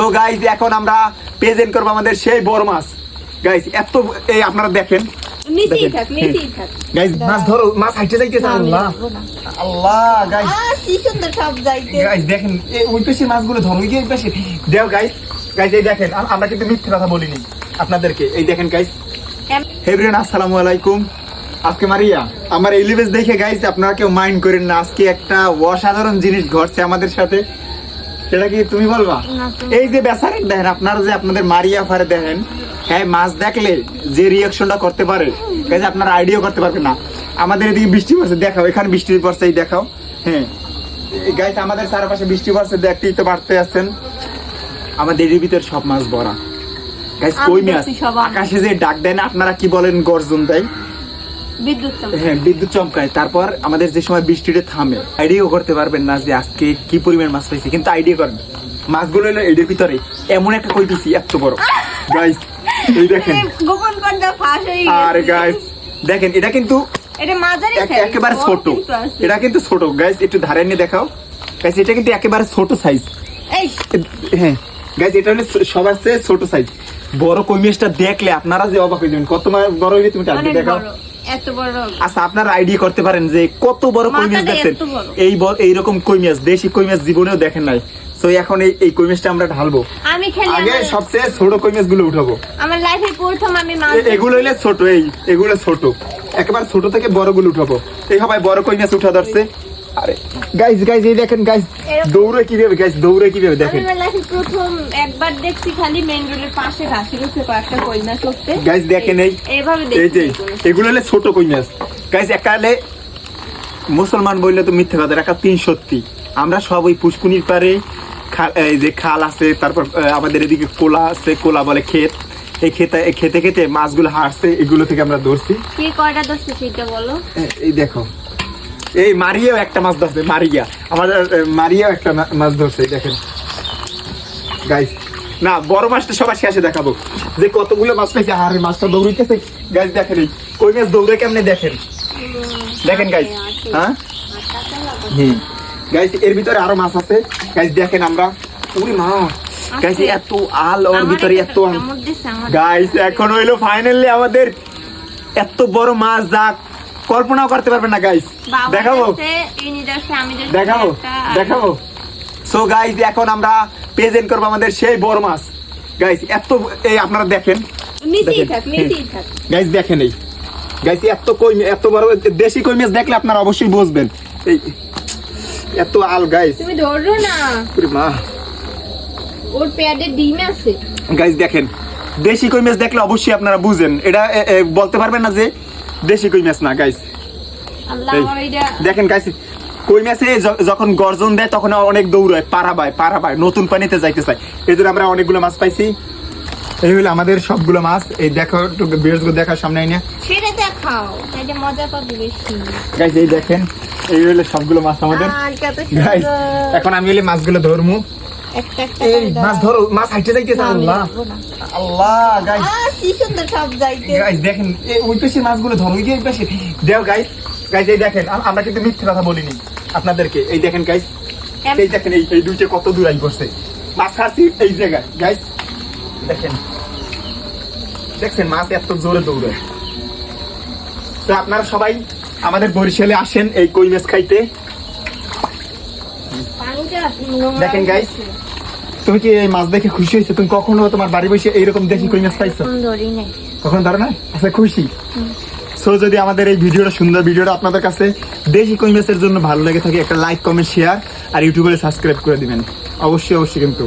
So guys এখন আমরা present করব আমাদের সেই বড় মাছ। গাইজ এত এই আপনারা দেখেন। গাইজ মাছ ধরো মাছ হাইটে যাইতেছে আল্লাহ। আল্লাহ গাইজ কি সুন্দর সব যাইতে গাইজ দেখেন ওই পেশে মাছগুলো ধরো ওই ওই পেশে। দেও গাইজ গাইজ এই দেখেন আম- আমরা কিন্তু মিথ্যে কথা বলিনি আপনাদেরকে। এই দেখেন গাইজ আসসালামু আলাইকুম। আজকে মারিয়া আমার এই লিভেজ দেখে গাইজ আপনারা কেউ মাইন্ড করেন না আজকে একটা অসাধারণ জিনিস ঘটছে আমাদের সাথে। সেটা কি তুমি বলবা? এই যে বেচারেন দেখেন আপনারা যে আপনাদের মারিয়া ফারে দেখেন হ্যাঁ মাছ দেখলে যে রিয়াকশনটা করতে পারে গাইজ আপনারা আইডিয়া করতে পারবেন না। আমাদের এদিকে বৃষ্টি পড়ছে দেখাও এখানে বৃষ্টি পড়ছে এই দেখাও হ্যাঁ। গাইজ আমাদের চারপাশে বৃষ্টি পড়ছে দেখতেই তো বাড়তে আছেন আমাদের এর ভিতর সব মাছ ভরা। গাইস কই মাছ। আকাশে যে ডাক দেয় না আপনারা কি বলেন গর্জন দেয়। হ্যাঁ বিদ্যুৎ চমকায়। তারপর আমাদের যে সময় বৃষ্টিটা থামে আইডিয়াও করতে পারবেন না যে আজকে কি পরিমাণ মাছ পাইছি কিন্তু আইডিয়া করেন। মাছগুলো হলো এদের ভিতরে এমন একটা কই পিছি এত বড়। গাইস এই দেখেন। গোপন পর্দা ফাঁস হয়ে আর গেছে। গাইস দেখেন এটা কিন্তু এটা মাঝারি এক- একেবারে ছোট। এটা কিন্তু ছোট। গাইস একটু ধারে নিয়ে দেখাও। গাইস এটা কিন্তু একেবারে ছোট সাইজ এই, হ্যাঁ। গাইস এটা হলো সবার চেয়ে ছোট সাইজ বড় কই মাছটা দেখলে আপনারা যে অবাক হয়ে যাবেন। কত বড় হইবে তুমি টানতে দেখাও। এত বড় আচ্ছা আপনারা আইডিয়া করতে পারেন যে কত বড় কই মাছ দেখছেন? এই এই রকম কই মাছ দেশি কই মাছ জীবনেও দেখেন নাই। তো এখন এই এই কই মাছটা আমরা ঢালবো। আমি খেলে আগে সবচেয়ে ছোট কই মাছগুলো উঠাবো। আমার লাইফে প্রথম আমি মাছ এগুলো হইলে ছোট এই এগুলো ছোট। একেবারে ছোট থেকে বড়গুলো উঠাবো। এই সবাই বড় কই মাছ উঠা ধরছে। আরে এই দেখেন এরকম- দৌড়ে কীভাবে গাইজ দৌড়ে কীভাবে আমি দেখেন? আমার লাইফে প্রথম একবার দেখছি খালি রোডের পাশে ঘাসের উপরে কয়েকটা কই মাছ উঠতে গাইজ দেখেন এই এইভাবে এই যে এগুলো হলে ছোট কই মাছ গাইজ একালে মুসলমান বললে তো মিথ্যে কথা একা তিন সত্যি। আমরা সব ওই পুষ্কুনির পারে এই যে খাল আছে তারপর আমাদের এদিকে কোলা আছে কোলা বলে ক্ষেত। এই খেতে খেতে খেতে মাছগুলো হারছে এগুলো থেকে আমরা ধরছি কে কয়টা ধরছে সেটা বলো? এই দেখো এই মারিয়াও একটা মাছ ধরছে মারিয়া। আমাদের মারিয়াও একটা মাছ ধরছে দেখেন। গাইস না বড় মাছটা সবার শেষে দেখাবো। যে কতগুলো মাছ পাইছে আর মাছটা দৌড়িতেছে গাইস দেখেন কই মাছ দৌড়ে কেমনে দেখেন? দেখেন গাইস হ্যাঁ? হুম। গাইস এর ভিতরে আরও মাছ আছে। গাইস দেখেন আমরা। উরি মা। গাইস এত আল ওর ভিতরে এত গাইস এখন হইল ফাইনালি আমাদের এত বড় মাছ যা কল্পনাও করতে পারবেন না গাইস দেখাবো। দেখাবো দেখাবো। সো গাইস এখন আমরা প্রেজেন্ট করব আমাদের সেই বড় মাছ। গাইস এত এই আপনারা দেখেন। গাইস দেখেন। এই। গাইস এত কই এত বড় দেশি কই মাছ দেখলে আপনারা অবশ্যই বুঝবেন। এই এত আল গাইস তুমি ধরো না। মা। ওর প্যাডে ডিম আছে। গাইস দেখেন। দেশি কই মাছ দেখলে অবশ্যই আপনারা বুঝেন। এটা বলতে পারবেন না যে দেশি কই মাছ না গাইস দেখেন গাইস কই মাছে যখন গর্জন দেয় তখন অনেক দৌড়ায় পারা পায় পারা পায় নতুন পানিতে যাইতে চায়। এই জন্য আমরা অনেকগুলো মাছ পাইছি। এই হলো আমাদের সবগুলো মাছ। এই দেখো একটু বেশ দেখার সামনে আইনে সেটা দেখাও এটা মজা পাবে বেশি। গাইস এই দেখেন এই হলো সবগুলো মাছ আমাদের। গাইস এখন আমি হলে মাছগুলো ধরমু। এই মাছ ধরো মাছ হাইটে যাইতেছে আল্লাহ আল্লাহ গাইস কি সুন্দর সব যাইতে গাইস দেখেন ওই পেশে মাছগুলো ধরো ওই যে ওই পেশে। দেও গাইস গাইস এই দেখেন আমরা কিন্তু মিথ্যে কথা বলিনি আপনাদেরকে। এই দেখেন গাইস এই দেখেন এই এই দুইটা কত দূর আই করছে মাছ খাচ্ছি এই জায়গায় গাইস দেখেন দেখছেন মাছ এত জোরে দৌড়ে। তো আপনারা সবাই আমাদের বরিশালে আসেন এই কই মাছ খাইতে। দেখেন, গাইস তুমি কি এই মাছ দেখে খুশি হয়েছো? তুমি কখনো তোমার বাড়ি বসে এইরকম দেখি কই মাছ পাইছো? কখনো ধরো না আচ্ছা খুশি। সো যদি আমাদের এই ভিডিওটা সুন্দর ভিডিওটা আপনাদের কাছে দেশি কই মাছের জন্য ভালো লেগে থাকে একটা লাইক কমেন্ট শেয়ার আর ইউটিউবে সাবস্ক্রাইব করে দিবেন। অবশ্যই অবশ্যই কিন্তু।